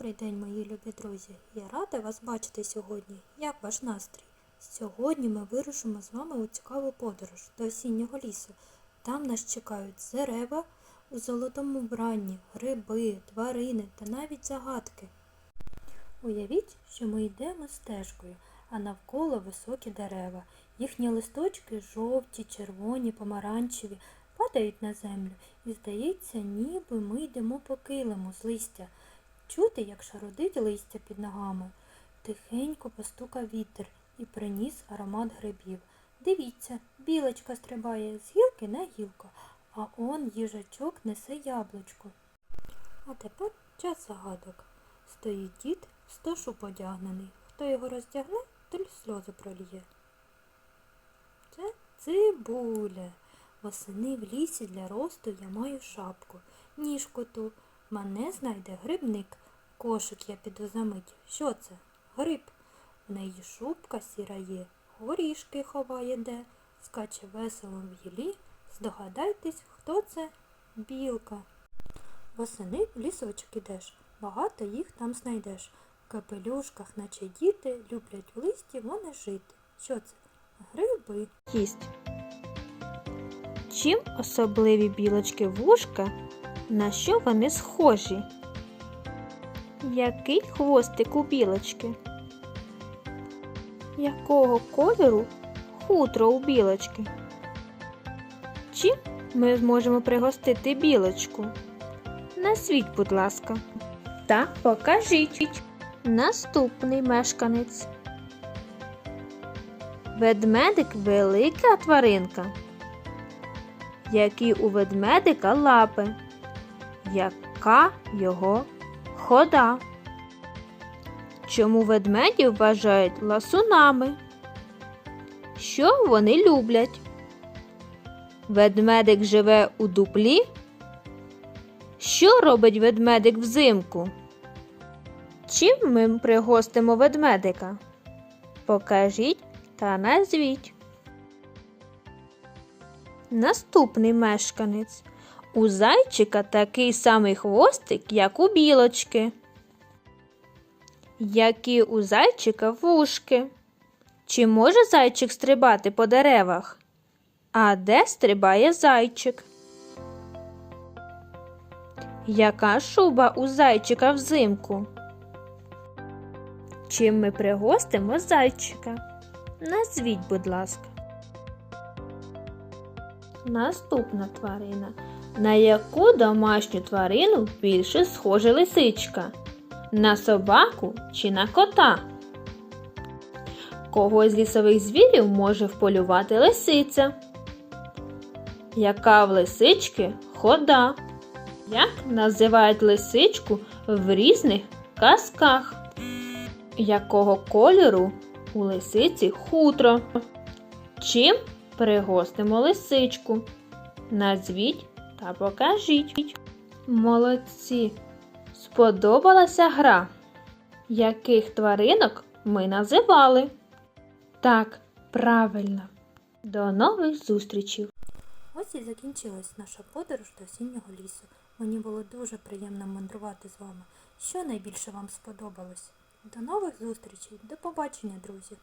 Добрий день, мої любі друзі. Я рада вас бачити сьогодні. Як ваш настрій? Сьогодні ми вирушимо з вами у цікаву подорож до осіннього лісу. Там нас чекають дерева у золотому вбранні, гриби, тварини та навіть загадки. Уявіть, що ми йдемо стежкою, а навколо високі дерева. Їхні листочки жовті, червоні, помаранчеві, падають на землю, і здається, ніби ми йдемо по килиму з листя. Чути, як шародить листя під ногами. Тихенько постукав вітер і приніс аромат грибів. Дивіться, білочка стрибає з гілки на гілку, а он їжачок несе яблучко. А тепер час загадок. Стоїть дід, в стошу подягнений. Хто його роздягне, той сльози проліє. Це цибуля. Восени в лісі для росту я маю шапку, ніжку ту. Мене знайде грибник. Кошик я піду за мить. Що це? Гриб. В неї шубка сіра є, горішки ховає де, скаче весело в гілі. Здогадайтесь, хто це? Білка. Восени в лісочок ідеш, багато їх там знайдеш. В капелюшках, наче діти, люблять в листі вони жити. Що це? Гриби. Кість. Чим особливі білочки вушка? На що вони схожі? Який хвостик у білочки? Якого кольору хутро у білочки? Чим ми зможемо пригостити білочку? Назвіть, будь ласка. Та покажіть. Наступний мешканець. Ведмедик велика тваринка. Які у ведмедика лапи? Яка його хода? Чому ведмедів вважають ласунами? Що вони люблять? Ведмедик живе у дуплі? Що робить ведмедик взимку? Чим ми пригостимо ведмедика? Покажіть та назвіть. Наступний мешканець. У зайчика такий самий хвостик, як у білочки. Які у зайчика вушки. Чи може зайчик стрибати по деревах? А де стрибає зайчик? Яка шуба у зайчика взимку? Чим ми пригостимо зайчика? Назвіть, будь ласка. Наступна тварина. На яку домашню тварину більше схожа лисичка? На собаку чи на кота? Кого з лісових звірів може вполювати лисиця? Яка в лисички хода? Як називають лисичку в різних казках? Якого кольору у лисиці хутро? Чим пригостимо лисичку? Назвіть та покажіть. Молодці! Сподобалася гра? Яких тваринок ми називали? Так, правильно. До нових зустрічей! Ось і закінчилась наша подорож до осіннього лісу. Мені було дуже приємно мандрувати з вами. Що найбільше вам сподобалось? До нових зустрічей, до побачення, друзі!